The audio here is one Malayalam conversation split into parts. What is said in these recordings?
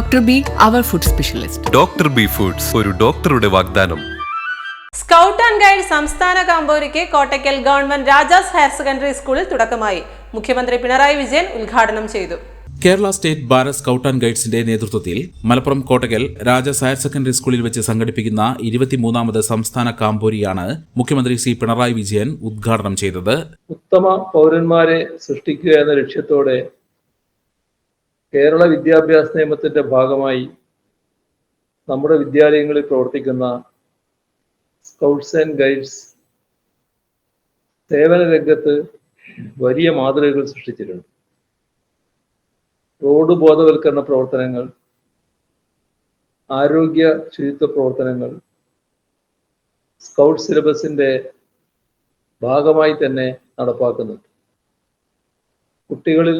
Dr. B food specialist doctor B foods ഒരു ഡോക്ടറുടെ വാഗ്ദാനം. സ്കൗട്ട് ആൻഡ് ഗൈഡ് സംസ്ഥാന കാമ്പോരിക്ക് Kottakkal government Rajas higher secondary സ്കൂളിൽ തുടക്കമായി. മുഖ്യമന്ത്രി പിണറായി വിജയൻ ഉദ്ഘാടനം ചെയ്തു. Kerala state Bharat scout and ഗൈഡ്സിന്റെ നേതൃത്വത്തിൽ മലപ്പുറം കോട്ടകൽ രാജാസ് ഹയർ സെക്കൻഡറി സ്കൂളിൽ വെച്ച് സംഘടിപ്പിക്കുന്ന ഇരുപത്തിമൂന്നാമത് സംസ്ഥാന കാമ്പോരിയാണ് മുഖ്യമന്ത്രി സി പിണറായി വിജയൻ ഉദ്ഘാടനം ചെയ്തത്. ഉത്തമ പൗരന്മാരെ സൃഷ്ടിക്കുക എന്ന ലക്ഷ്യത്തോടെ കേരള വിദ്യാഭ്യാസ നിയമത്തിന്റെ ഭാഗമായി നമ്മുടെ വിദ്യാലയങ്ങളിൽ പ്രവർത്തിക്കുന്ന സ്കൗട്ട്സ് ആൻഡ് ഗൈഡ്സ് സേവന രംഗത്ത് വലിയ മാതൃകകൾ സൃഷ്ടിച്ചിട്ടുണ്ട്. റോഡ് ബോധവൽക്കരണ പ്രവർത്തനങ്ങൾ ആരോഗ്യ ശുചിത്വ പ്രവർത്തനങ്ങൾ സ്കൗട്ട് സിലബസിന്റെ ഭാഗമായി തന്നെ നടപ്പാക്കുന്നുണ്ട്. കുട്ടികളിൽ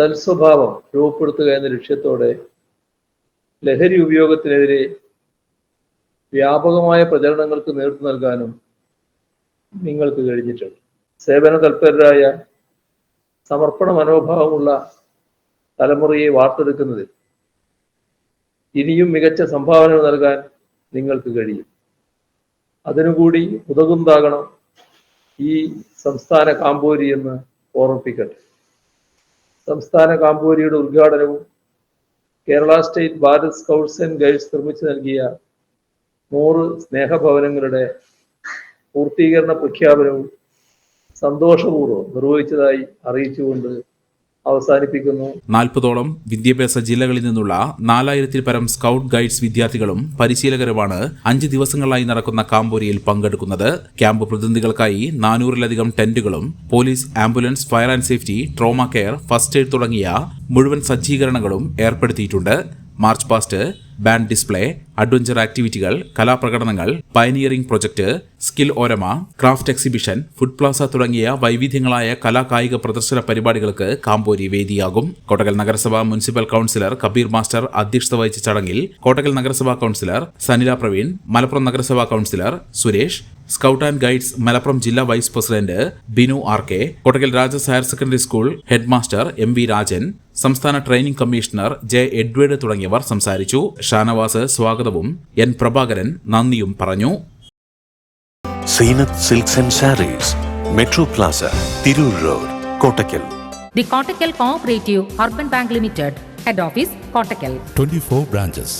തൽസ്വഭാവം രൂപപ്പെടുത്തുക എന്ന ലക്ഷ്യത്തോടെ ലഹരി ഉപയോഗത്തിനെതിരെ വ്യാപകമായ പ്രചരണങ്ങൾക്ക് നേതൃത്വം നൽകാനും നിങ്ങൾക്ക് കഴിഞ്ഞിട്ടുണ്ട്. സേവന തൽപരരായ സമർപ്പണ മനോഭാവമുള്ള തലമുറയെ വാർത്തെടുക്കുന്നതിൽ ഇനിയും മികച്ച സംഭാവനകൾ നൽകാൻ നിങ്ങൾക്ക് കഴിയും. അതിനുകൂടി ഉതകുന്താകണം ഈ സംസ്ഥാന കാമ്പോരി എന്ന് ഓർമ്മിപ്പിക്കട്ടെ. സംസ്ഥാന കാമ്പൂരിയുടെ ഉദ്ഘാടനവും Kerala state Bharat scouts and guides നിർമ്മിച്ചു നൽകിയ നൂറ് സ്നേഹഭവനങ്ങളുടെ പൂർത്തീകരണ പ്രഖ്യാപനവും സന്തോഷപൂർവം നിർവഹിച്ചതായി അറിയിച്ചുകൊണ്ട് അവസാനിപ്പിക്കുന്നു. നാൽപ്പതോളം വിദ്യാഭ്യാസ ജില്ലകളിൽ നിന്നുള്ള നാലായിരത്തിൽ പരം സ്കൗട്ട് ഗൈഡ്സ് വിദ്യാർത്ഥികളും പരിശീലകരുമാണ് അഞ്ച് ദിവസങ്ങളായി നടക്കുന്ന കാമ്പോരിയിൽ പങ്കെടുക്കുന്നത്. ക്യാമ്പ് പ്രതിനിധികൾക്കായി നാനൂറിലധികം ടെന്റുകളും police ambulance fire and safety trauma care first aid തുടങ്ങിയ മുഴുവൻ സജ്ജീകരണങ്ങളും ഏർപ്പെടുത്തിയിട്ടുണ്ട്. March past band display adventure ആക്ടിവിറ്റികൾ കലാപ്രകടനങ്ങൾ പയനിയറിംഗ് പ്രൊജക്ട് സ്കിൽ ഓരമ ക്രാഫ്റ്റ് എക്സിബിഷൻ ഫുഡ് പ്ലാസ തുടങ്ങിയ വൈവിധ്യങ്ങളായ കലാകായിക പ്രദർശന പരിപാടികൾക്ക് കാമ്പോരി വേദിയാകും. കോട്ടകൽ നഗരസഭ മുനിസിപ്പൽ കൌൺസിലർ കബീർ മാസ്റ്റർ അധ്യക്ഷത വഹിച്ച ചടങ്ങിൽ കോട്ടകൽ നഗരസഭാ കൌൺസിലർ സനില പ്രവീൺ മലപ്പുറം നഗരസഭാ councillor Suresh scout and guides Malappuram ജില്ലാ vice president Binu R K Kottakkal Rajas higher secondary school head master M V Rajan സംസ്ഥാന ട്രെയിനിംഗ് കമ്മീഷണർ ജെ എഡ്വേർഡ് തുടങ്ങിയവർ സംസാരിച്ചു. ഷാനവാസ് സ്വാഗതവും. എൻ പ്രഭാകരൻ നന്ദിയും പറഞ്ഞു. Zeenath silks and sarees metro plaza Tirur road Kottakkal. The Kottakkal cooperative Urban bank limited head office Kottakkal 24 branches.